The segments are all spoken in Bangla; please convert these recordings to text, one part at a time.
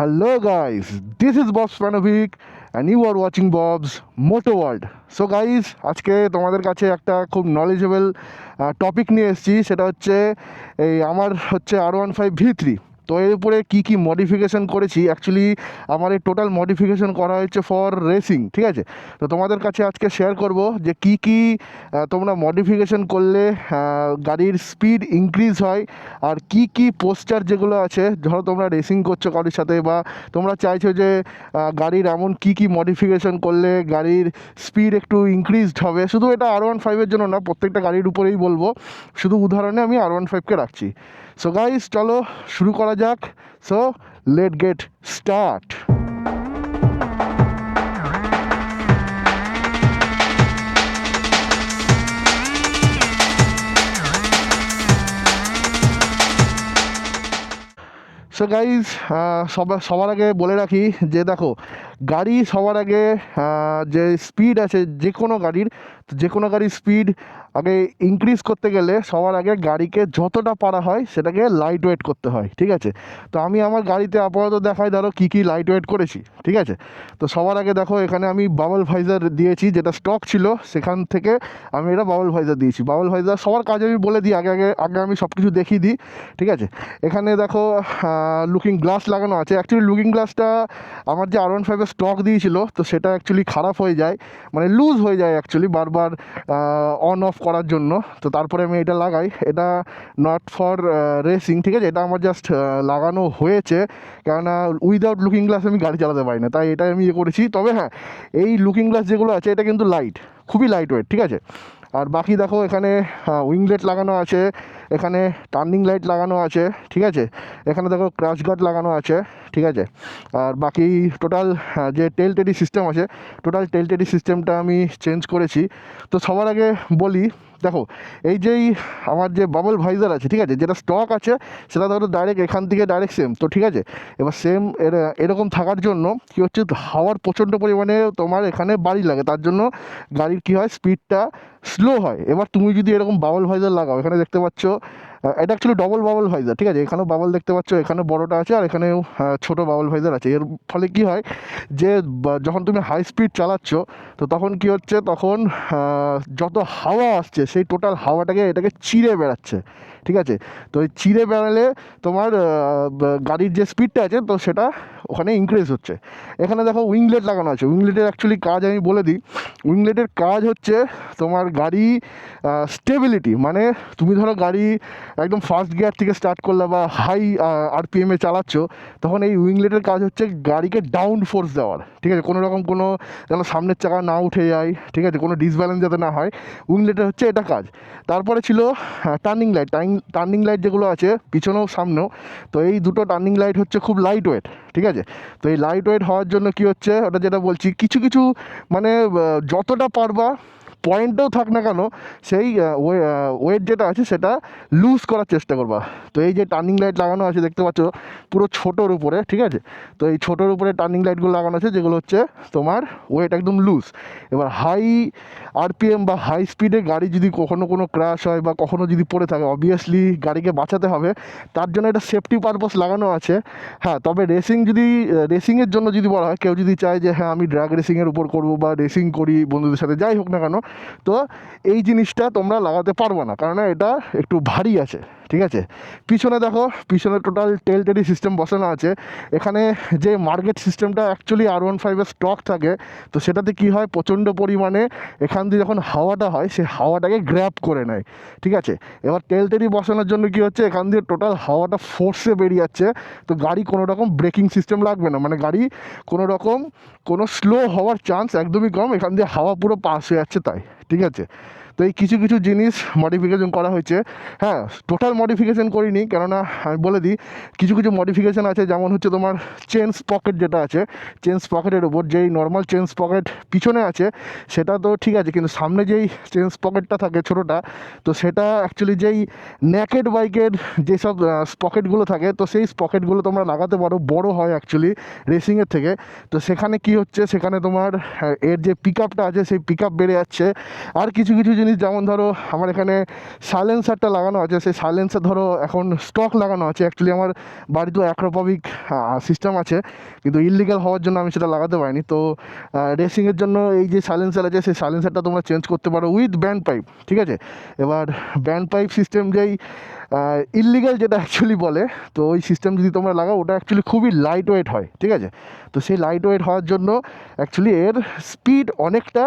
Hello guys, this is Bob Spanovic and you are watching Bob's Moto World. So guys, আজকে তোমাদের কাছে একটা খুব নলেজেবল টপিক নিয়ে এসেছি সেটা হচ্ছে এই আমার হচ্ছে R one five V three তো এর উপরে কী কী মডিফিকেশান করেছি? অ্যাকচুয়ালি আমার এই টোটাল মডিফিকেশন করা হয়েছে ফর রেসিং ঠিক আছে? তো তোমাদের কাছে আজকে শেয়ার করব যে কী কী তোমরা মডিফিকেশন করলে গাড়ির স্পিড ইনক্রিজ হয়, আর কি কি পোস্টার যেগুলো আছে, ধরো তোমরা রেসিং করছ কারোর সাথে বা তোমরা চাইছো যে গাড়ির এমন কি কি মডিফিকেশন করলে গাড়ির স্পিড একটু ইনক্রিজড হবে। শুধু এটা আর ওয়ান ফাইভের জন্য না, প্রত্যেকটা গাড়ির উপরেই বলব। শুধু উদাহরণে আমি আর ওয়ান ফাইভকে রাখছি। সো গাইস চলো শুরু করা যাক। So let get start so guys সবার সবার আগে বলে রাখি যে দেখো, গাড়ি সবার আগে যে স্পিড আছে যে কোনো গাড়ির যে কোনো গাড়ির স্পিড আগে ইনক্রিজ করতে গেলে সবার আগে গাড়িকে যতটা পারা হয় সেটাকে লাইট ওয়েট করতে হয়, ঠিক আছে? তো আমি আমার গাড়িতে আপাতত দেখাই, ধরো কী কী লাইট ওয়েট করেছি, ঠিক আছে? তো সবার আগে দেখো, এখানে আমি বাবল ভাইজার দিয়েছি, যেটা স্টক ছিল, সেখান থেকে আমি এটা বাবল ভাইজার দিয়েছি। বাবল ভাইজার সবার কাজ আমি বলে দিই, আগে আগে আগে আমি সব কিছু দেখিয়ে দিই, ঠিক আছে? এখানে দেখো লুকিং গ্লাস লাগানো আছে। অ্যাকচুয়ালি লুকিং গ্লাসটা আমার যে আর ওয়ান ফাইভের স্টক দিয়েছিল, তো সেটা অ্যাকচুয়ালি খারাপ হয়ে যায় মানে লুজ হয়ে যায় অ্যাকচুয়ালি বারবার। অন অফ করার জন্য। তো তারপরে আমি এটা লাগাই। এটা নট ফর রেসিং ঠিক আছে? এটা আমার জাস্ট লাগানো হয়েছে। কেননা উইদাউট লুকিং গ্লাস আমি গাড়ি চালাতে পারি না তাই এটা আমি ইয়ে করেছি। তবে হ্যাঁ এই লুকিং গ্লাস যেগুলো আছে, এটা কিন্তু লাইট খুবই লাইট ওয়েট ঠিক আছে? আর বাকি দেখো এখানে উইংলেট লাগানো আছে, এখানে টার্নিং লাইট লাগানো আছে, ঠিক আছে? এখানে দেখো ক্রাশ গার্ড লাগানো আছে, ঠিক আছে? আর বাকি টোটাল যে টেল টেডি সিস্টেম আছে টোটাল টেল টেডি সিস্টেমটা আমি চেঞ্জ করেছি। তো সবার আগে বলি দেখো, এই যেই আমার যে বাবল ভাইজার আছে, ঠিক আছে, যেটা স্টক আছে, সেটা ধরো ডাইরেক্ট এখান থেকে ডাইরেক্ট সেম তো ঠিক আছে? এবার সেম এরকম থাকার জন্য কী হচ্ছে, হাওয়ার প্রচণ্ড পরিমাণে তোমার এখানে বাড়ি লাগে, তার জন্য গাড়ির কী হয় স্পিডটা স্লো হয়। এবার তুমি যদি এরকম বাবল ভাইজার লাগাও, এখানে দেখতে পাচ্ছ এটা অ্যাকচুয়ালি ডবল বাবল ভাইজার ঠিক আছে? এখানেও বাবল দেখতে পাচ্ছ, এখানে বড়টা আছে আর এখানেও ছোটো বাবল ভাইজার আছে। এর ফলে কি হয় যে যখন তুমি হাই স্পিড চালাচ্ছ, তো তখন কি হচ্ছে? তখন যত হাওয়া আসছে, সেই টোটাল হাওয়াটাকে এটাকে চিরে বেড়াচ্ছে। ঠিক আছে? তো ওই চিরে বেড়ালে তোমার গাড়ির যে স্পিডটা আছে, তো সেটা ওখানে ইনক্রিজ হচ্ছে। এখানে দেখো উইংলেট লাগানো আছে। উইংলেটের অ্যাকচুয়ালি কাজ আমি বলে দিই। উইংলেটের কাজ হচ্ছে তোমার গাড়ি স্টেবিলিটি মানে তুমি ধরো গাড়ি একদম ফার্স্ট গিয়ার থেকে স্টার্ট করলে বা হাই আরপিএমে চালাচ্ছ, তখন এই উইংলেটের কাজ হচ্ছে গাড়িকে ডাউন ফোর্স দেওয়ার। ঠিক আছে? কোনো রকম কোনো যেন সামনের চাকা না উঠে যায়, ঠিক আছে? কোনো ডিসব্যালেন্স যাতে না হয়। উইংলেটের হচ্ছে এটা কাজ। তারপরে ছিল টার্নিং লাইট টার্নিং লাইট যেগুলো আছে, পিছনেও সামনেও, তো এই দুটো টার্নিং লাইট হচ্ছে খুব লাইট ওয়েট ঠিক আছে? তো এই লাইট ওয়েট হওয়ার জন্য কি হচ্ছে, ওটা যেটা বলছি, কিছু কিছু মানে যতটা পারবা পয়েন্টেও থাক না কেন, সেই ওয়েট যেটা আছে সেটা লুজ করার চেষ্টা করবা। তো এই যে টার্নিং লাইট লাগানো আছে, দেখতে পাচ্ছ, পুরো ছোটোর উপরে, ঠিক আছে? তো এই ছোটোর উপরে টার্নিং লাইটগুলো লাগানো আছে, যেগুলো হচ্ছে তোমার ওয়েট একদম লুজ এবার হাই আরপিএম বা হাই স্পিডে গাড়ি যদি কখনো কোনো ক্র্যাশ হয় বা কখনো যদি পড়ে থাকে অবভিয়াসলি গাড়িকে বাঁচাতে হবে। তার জন্য এটা সেফটি পারপাস লাগানো আছে। হ্যাঁ তবে রেসিং যদি রেসিংয়ের জন্য যদি বলা হয়, কেউ যদি চায় যে হ্যাঁ আমি ড্রাগ রেসিংয়ের উপর করব বা রেসিং করি বন্ধুদের সাথে, যাই হোক না কেন তো এই জিনিসটা তোমরা লাগাতে পারবে না কারণ এটা একটু ভারী আছে। ঠিক আছে? পিছনে দেখো, পিছনে টোটাল টেল টেডি সিস্টেম বসানো আছে। এখানে যে মার্কেট সিস্টেমটা অ্যাকচুয়ালি আর ওয়ান ফাইভের স্টক থাকে, তো সেটাতে কি হয়? প্রচণ্ড পরিমাণে এখান দিয়ে যখন হাওয়াটা হয় সেই হাওয়াটাকে গ্র্যাপ করে নেয়। ঠিক আছে? এবার টেল টেডি বসানোর জন্য কি হচ্ছে? এখান দিয়ে টোটাল হাওয়াটা ফোর্সে বেরিয়ে যাচ্ছে। তো গাড়ি কোনো রকম ব্রেকিং সিস্টেম লাগবে না। মানে গাড়ি কোনো রকম, কোনো স্লো হওয়ার চান্স একদমই কম। এখান দিয়ে হাওয়া পুরো পাস হয়ে যাচ্ছে তাই। ঠিক আছে? তো এই কিছু কিছু জিনিস মডিফিকেশন করা হয়েছে। হ্যাঁ টোটাল মডিফিকেশন করিনি, কেননা আমি বলে দিই, কিছু কিছু মডিফিকেশন আছে, যেমন হচ্ছে তোমার চেন্স পকেট যেটা আছে চেন্স পকেটের উপর যেই নর্মাল চেন্স পকেট পিছনে আছে, সেটা তো ঠিক আছে, কিন্তু সামনে যেই চেন্স পকেটটা থাকে ছোটোটা, তো সেটা অ্যাকচুয়ালি যেই ন্যাকেড বাইকের যেসব স্পকেটগুলো থাকে, তো সেই স্পকেটগুলো তোমরা লাগাতে পারো, বড় হয় অ্যাকচুয়ালি রেসিংয়ের থেকে। তো সেখানে কি হচ্ছে, সেখানে তোমার এর যে পিক আছে, সেই পিক বেড়ে যাচ্ছে। আর কিছু কিছু জিনিস জিনিস যেমন ধরো আমার এখানে সাইলেন্সারটা লাগানো আছে, সেই সাইলেন্সার ধরো এখন স্টক লাগানো আছে। অ্যাকচুয়ালি আমার বাড়িতেও অ্যাক্রোপবিক সিস্টেম আছে। কিন্তু ইললিগাল হওয়ার জন্য আমি সেটা লাগাতে পারিনি। তো রেসিংয়ের জন্য এই যে সাইলেন্সার আছে, সেই সাইলেন্সারটা তোমরা চেঞ্জ করতে পারো উইথ ব্যান্ড পাইপ ঠিক আছে? এবার ব্যান্ড পাইপ সিস্টেম যেই ইললিগাল যেটা অ্যাকচুয়ালি বলে, তো ওই সিস্টেম যদি তোমরা লাগাও, ওটা অ্যাকচুয়ালি খুবই লাইট ওয়েট হয়, ঠিক আছে? তো সেই লাইট ওয়েট হওয়ার জন্য অ্যাকচুয়ালি এর স্পিড অনেকটা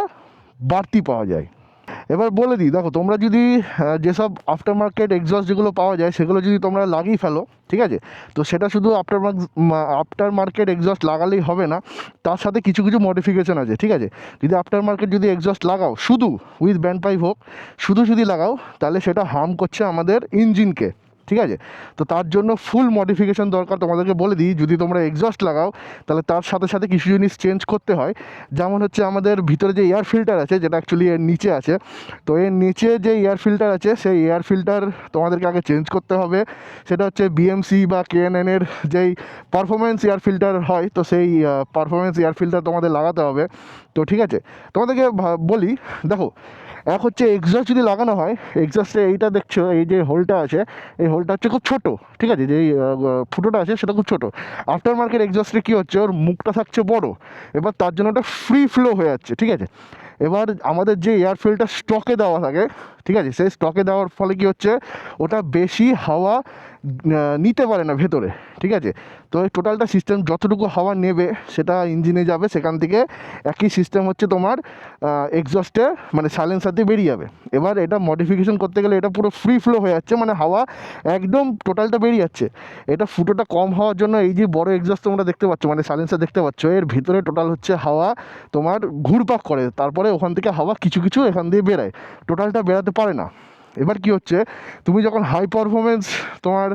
বাড়তি পাওয়া যায়। এবার বলে দিই, দেখো তোমরা যদি যেসব আফটার মার্কেট এক্সস্ট যেগুলো পাওয়া যায়, সেগুলো যদি তোমরা লাগিয়ে ফেলো, ঠিক আছে? তো সেটা শুধু আফটার আফটার মার্কেট এক্সস্ট লাগালেই হবে না, তার সাথে কিছু কিছু মডিফিকেশান আছে, ঠিক আছে? যদি আফটার মার্কেট যদি এক্সস্ট লাগাও, শুধু উইথ ব্যান্ড পাইপ হোক, শুধু যদি লাগাও, তাহলে সেটা হার্ম করছে আমাদের ইঞ্জিনকে ঠিক আছে? তো তার জন্য ফুল মডিফিকেশন দরকার তোমাদেরকে বলে দিই। যদি তোমরা এক্সস্ট লাগাও, তাহলে তার সাথে সাথে কিছু জিনিস চেঞ্জ করতে হয়। যেমন হচ্ছে আমাদের ভিতরে যে এয়ার ফিল্টার আছে, যেটা অ্যাকচুয়ালি এর নিচে আছে, তো এর নিচে যে এয়ার ফিল্টার আছে, সেই এয়ার ফিল্টার তোমাদেরকে আগে চেঞ্জ করতে হবে। সেটা হচ্ছে বিএমসি বা কেএনএনের যেই পারফরমেন্স এয়ার ফিল্টার হয়, তো সেই পারফরমেন্স এয়ার ফিল্টার তোমাদের লাগাতে হবে। তো ঠিক আছে? তোমাদেরকে বলি, দেখো এক হচ্ছে এক্সস্ট যদি লাগানো হয় এক্সস্টে এইটা দেখছ, এই যে হোলটা আছে, এই হোলটা হচ্ছে খুব ছোটো, ঠিক আছে? যেই ফুটোটা আছে সেটা খুব ছোটো। আফটার মার্কেট এক্সস্টে কী হচ্ছে? ওর মুখটা থাকছে বড়। এবার তার জন্য ওটা ফ্রি ফ্লো হয়ে যাচ্ছে, ঠিক আছে? এবার আমাদের যে এয়ার ফিল্টার স্টকে দেওয়া থাকে ঠিক আছে? সেই স্টকে দেওয়ার ফলে কি হচ্ছে? ওটা বেশি হাওয়া নিতে পারে না ভেতরে, ঠিক আছে? তো টোটালটা সিস্টেম যতটুকু হাওয়া নেবে, সেটা ইঞ্জিনে যাবে, সেখান থেকে একই সিস্টেম হচ্ছে তোমার এক্সস্টে মানে সাইলেন্সার দিয়ে বেরিয়ে যাবে। এবার এটা মডিফিকেশন করতে গেলে এটা পুরো ফ্রি ফ্লো হয়ে যাচ্ছে মানে হাওয়া একদম টোটালটা বেরিয়ে যাচ্ছে। এটা ফুটোটা কম হওয়ার জন্য এই যে বড় এক্সস্ট তোমরা দেখতে পাচ্ছ মানে সাইলেন্সার দেখতে পাচ্ছ, এর ভিতরে টোটাল হচ্ছে হাওয়া তোমার ঘুরপাক করে, তারপরে ওখান থেকে হাওয়া কিছু কিছু এখান দিয়ে বেরোয়। টোটালটা বেরাতে পারে না। এবার কি হচ্ছে? তুমি যখন হাই পারফরমেন্স তোমার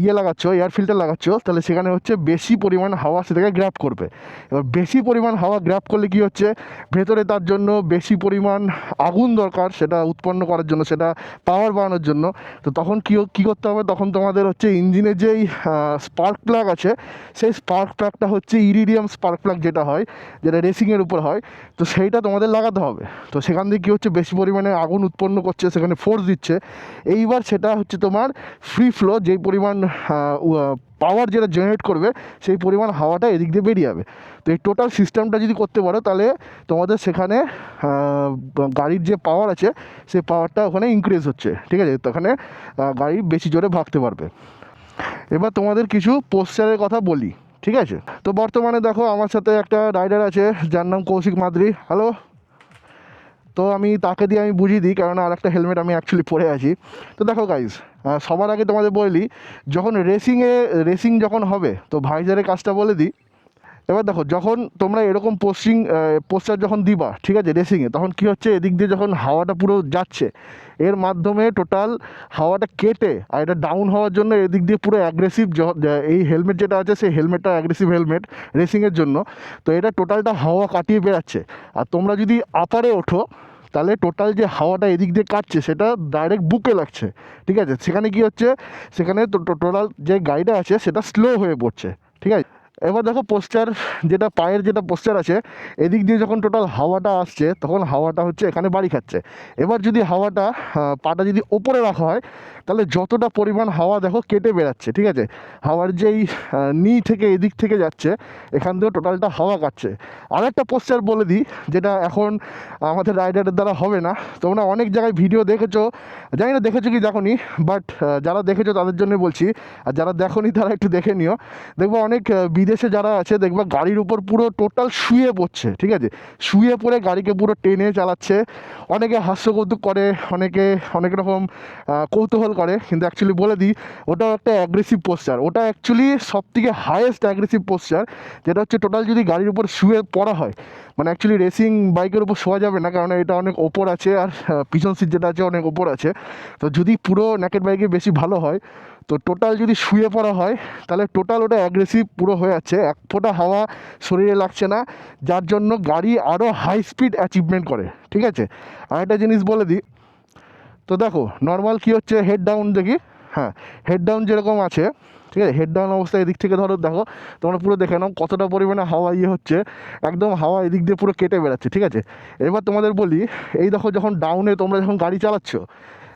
ইয়ে লাগাচ্ছ এয়ার ফিল্টার লাগাচ্ছ, তাহলে সেখানে হচ্ছে বেশি পরিমাণ হাওয়া সেটাকে গ্র্যাপ করবে। এবার বেশি পরিমাণ হাওয়া গ্র্যাপ করলে কি হচ্ছে? ভেতরে তার জন্য বেশি পরিমাণ আগুন দরকার, সেটা উৎপন্ন করার জন্য, সেটা পাওয়ার বাড়ানোর জন্য। তো তখন কী কী করতে হবে? তখন তোমাদের হচ্ছে ইঞ্জিনের যেই স্পার্ক প্লাগ আছে, সেই স্পার্ক প্লাগটা হচ্ছে ইরিডিয়াম স্পার্ক প্লাগ যেটা হয়, যেটা রেসিংয়ের উপর হয়, তো সেইটা তোমাদের লাগাতে হবে। তো সেখান থেকে কী হচ্ছে? বেশি পরিমাণে আগুন উৎপন্ন করছে সেখানে ফোর্স দিচ্ছে। এইবার সেটা হচ্ছে তোমার ফ্রি ফ্লো যেই পরিমাণ পাওয়ার যেটা জেনারেট করবে, সেই পরিমাণ হাওয়াটা এদিক দিয়ে বেরিয়ে যাবে। তো এই টোটাল সিস্টেমটা যদি করতে পারো, তাহলে তোমাদের সেখানে গাড়ির যে পাওয়ার আছে, সেই পাওয়ারটা ওখানে ইনক্রিজ হচ্ছে। ঠিক আছে? তো ওখানে গাড়ি বেশি জোরে ভাগতে পারবে। এবার তোমাদের কিছু পোস্টারের কথা বলি। ঠিক আছে? তো বর্তমানে দেখো, আমার সাথে একটা রাইডার আছে, যার নাম কৌশিক মাদ্রি। হ্যালো তো আমি তাকে দিয়ে আমি বুঝিয়ে দিই কারণ আর একটা হেলমেট আমি অ্যাকচুয়ালি পরে আছি। তো দেখো গাইজ সবার আগে তোমাদের বলি যখন রেসিংয়ে রেসিং যখন হবে, তো ভাইজারের কাজটা বলে দিই এবার দেখো, যখন তোমরা এরকম পোস্টিং পোস্টার যখন দিবা, ঠিক আছে রেসিংয়ে তখন কি হচ্ছে? এদিক দিয়ে যখন হাওয়াটা পুরো যাচ্ছে, এর মাধ্যমে টোটাল হাওয়াটা কেটে আর এটা ডাউন হওয়ার জন্য এদিক দিয়ে পুরো অ্যাগ্রেসিভ এই হেলমেট যেটা আছে, সেই হেলমেটটা অ্যাগ্রেসিভ হেলমেট রেসিংয়ের জন্য। তো এটা টোটালটা হাওয়া কাটিয়ে বেরাচ্ছে আর তোমরা যদি আপারে ওঠো, তাহলে টোটাল যে হাওয়াটা এদিক দিয়ে কাটছে, সেটা ডাইরেক্ট বুকে লাগছে, ঠিক আছে? সেখানে কি হচ্ছে? সেখানে টোটাল যে গাড়িটা আছে, সেটা স্লো হয়ে পড়ছে, ঠিক আছে? এবার দেখো পোস্টার যেটা পায়ের যেটা পোস্টার আছে, এদিক দিয়ে যখন টোটাল হাওয়াটা আসছে, তখন হাওয়াটা হচ্ছে এখানে বাড়ি খাচ্ছে। এবার যদি হাওয়াটা পাটা যদি ওপরে রাখা হয় তাহলে যতটা পরিমাণ হাওয়া দেখো কেটে বেরাচ্ছে ঠিক আছে? হাওয়ার যেই নি থেকে এদিক থেকে যাচ্ছে, এখান থেকে টোটালটা হাওয়া কাটছে। আরেকটা পোস্টার বলে দিই, যেটা এখন আমাদের রাইডারের দ্বারা হবে না। তোমরা অনেক জায়গায় ভিডিও দেখেছ, জানি না দেখেছ কি দেখোনি বাট যারা দেখেছ তাদের জন্য বলছি, আর যারা দেখোনি তারা একটু দেখে নিও। দেখব অনেক বিদেশে যারা আছে, দেখবা গাড়ির উপর পুরো টোটাল শুয়ে পড়ছে, ঠিক আছে? শুয়ে পড়ে গাড়িকে পুরো টেনে চালাচ্ছে। অনেকে হাস্য কৌতুক করে, অনেকে, অনেক রকম কৌতূহল করে, কিন্তু অ্যাকচুয়ালি বলে দিই ওটা একটা অ্যাগ্রেসিভ পোস্টার ওটা অ্যাকচুয়ালি সব থেকে হায়েস্ট অ্যাগ্রেসিভ পোস্টার যেটা হচ্ছে টোটাল যদি গাড়ির উপর শুয়ে পড়া হয় মানে অ্যাকচুয়ালি রেসিং বাইকের উপর শোয়া যাবে না, কারণ এটা অনেক ওপর আছে আর পিছন সিট যেটা আছে অনেক ওপর আছে। তো যদি পুরো নেকেট বাইকে বেশি ভালো হয়, তো টোটাল যদি শুয়ে পড়া হয়, তাহলে টোটাল ওটা অ্যাগ্রেসিভ পুরো হয়ে যাচ্ছে। এক ফোঁটা হাওয়া শরীরে লাগছে না, যার জন্য গাড়ি আরও হাই স্পিড অ্যাচিভমেন্ট করে, ঠিক আছে? আর একটা জিনিস বলে দিই তো দেখো নর্মাল কি হচ্ছে? হেড ডাউন দেখি। হ্যাঁ হেড ডাউন যেরকম আছে, ঠিক আছে? হেড ডাউন অবস্থায় এদিক থেকে ধরো, দেখো, তোমরা পুরো দেখে নাও কতটা পরিমাণে হাওয়া ইয়ে হচ্ছে। একদম হাওয়া এদিক দিয়ে পুরো কেটে বেড়াচ্ছে, ঠিক আছে? এবার তোমাদের বলি, এই দেখো যখন ডাউনে তোমরা যখন গাড়ি চালাচ্ছ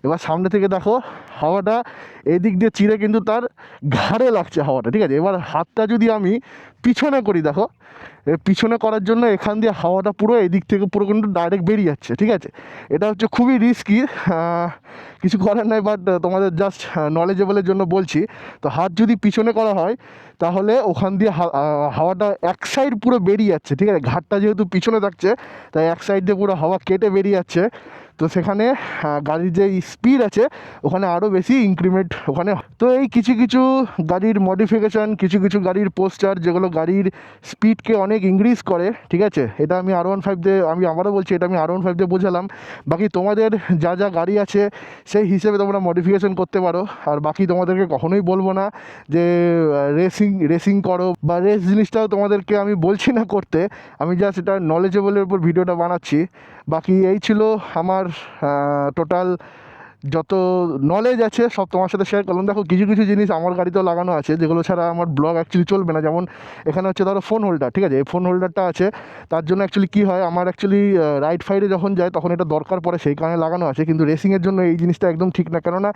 এবার সামনে থেকে দেখো, হাওয়াটা এদিক দিয়ে চিরে কিন্তু তার ঘাড়ে লাগছে হাওয়াটা, ঠিক আছে? এবার হাতটা যদি আমি পিছনে করি, দেখো পিছনে করার জন্য এখান দিয়ে হাওয়াটা পুরো এদিক থেকে পুরো কিন্তু ডাইরেক্ট বেরিয়ে যাচ্ছে, ঠিক আছে? এটা হচ্ছে খুবই রিস্কি কিছু করার নাই বাট তোমাদের জাস্ট নলেজেবলের জন্য বলছি। তো হাত যদি পিছনে করা হয়, তাহলে ওখান দিয়ে হাওয়াটা এক সাইড পুরো বেরিয়ে যাচ্ছে, ঠিক আছে? ঘাটটা যেহেতু পিছনে থাকছে, তাই এক সাইড দিয়ে পুরো হাওয়া কেটে বেরিয়ে যাচ্ছে। তো সেখানে গাড়ির যে স্পিড আছে, ওখানে আরও বেশি ইনক্রিমেন্ট ওখানে। তো এই কিছু কিছু গাড়ির মডিফিকেশান কিছু কিছু গাড়ির পোস্টার যেগুলো গাড়ির স্পিডকে অনেক ইনক্রিজ করে, ঠিক আছে? এটা আমি আর ওয়ান ফাইভ দিয়ে, আমি আবারও বলছি, এটা আমি আর ওয়ান ফাইভ দিয়ে বোঝালাম। বাকি তোমাদের যা যা গাড়ি আছে, সেই হিসেবে তোমরা মডিফিকেশন করতে পারো। আর বাকি তোমাদেরকে কখনোই বলব না যে রেসিং রেসিং করো, বা রেস জিনিসটাও তোমাদেরকে আমি বলছি না করতে। আমি জাস্ট এটা নলেজেবলের উপর ভিডিওটা বানাচ্ছি। বাকি এই ছিল আমার টোটাল যত নলেজ আছে, সব তোমার সাথে শেয়ার করলাম। দেখো, কিছু কিছু জিনিস আমার গাড়িতেও লাগানো আছে, যেগুলো ছাড়া আমার ব্লগ অ্যাকচুয়ালি চলবে না। যেমন, এখানে হচ্ছে ধরো ফোন হোল্ডার ঠিক আছে? এই ফোন হোল্ডারটা আছে, তার জন্য অ্যাকচুয়ালি কী হয়, আমার অ্যাকচুয়ালি রাইট সাইডে যখন যায়, তখন এটা দরকার পড়ে, সেই কারণে লাগানো আছে। কিন্তু রেসিংয়ের জন্য এই জিনিসটা একদম ঠিক না। কেননা,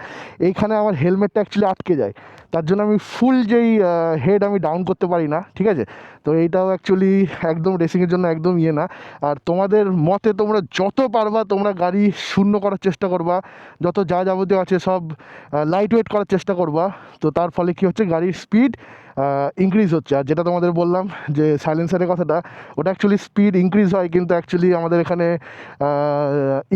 এইখানে আমার হেলমেটটা অ্যাকচুয়ালি আটকে যায়। তার জন্য আমি ফুল যেই হেড আমি ডাউন করতে পারি না, ঠিক আছে? তো এইটাও অ্যাকচুয়ালি একদম রেসিংয়ের জন্য একদম ইয়ে না। আর তোমাদের মতে তোমরা যত পারবা, তোমরা গাড়ি শূন্য করার চেষ্টা করবা। যত যা যাবতীয় আছে সব লাইট ওয়েট করার চেষ্টা করবা। তো তার ফলে কী হচ্ছে? গাড়ির স্পিড ইনক্রিজ হচ্ছে। আর যেটা তোমাদের বললাম যে সাইলেন্সারের কথাটা, ওটা অ্যাকচুয়ালি স্পিড ইনক্রিজ হয়, কিন্তু অ্যাকচুয়ালি আমাদের এখানে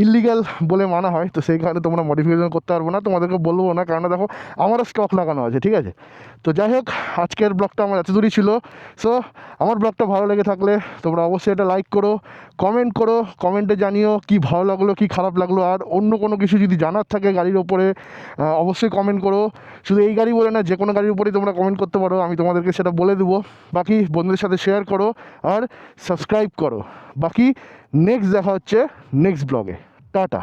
ইলিগাল বলে মানা হয়। তো সেই কারণে তোমরা মডিফিকেশন করতে পারব না, তোমাদেরকে বলব না। কারণ দেখো, আমারও স্টক লাগানো আছে, ঠিক আছে? তো যাই হোক, আজকের ব্লগটা আমার এত দূরই ছিল। সো আমার ব্লগটা ভালো লেগে থাকলে তোমরা অবশ্যই এটা লাইক করো কমেন্ট করো কমেন্টে জানিও কি ভালো লাগল, কি খারাপ লাগল। আর অন্য কোনো কিছু যদি জানার থাকে গাড়ির ওপরে অবশ্যই কমেন্ট করো। শুধু এই গাড়ি বলে না, যে কোনো গাড়ির উপরেই তোমরা কমেন্ট করতে পারো। আমি তোমাদেরকে সেটা বলে দেবো। বাকি বন্ধুদের সাথে শেয়ার করো আর সাবস্ক্রাইব করো। বাকি নেক্সট দেখা হচ্ছে নেক্সট ব্লগে টাটা।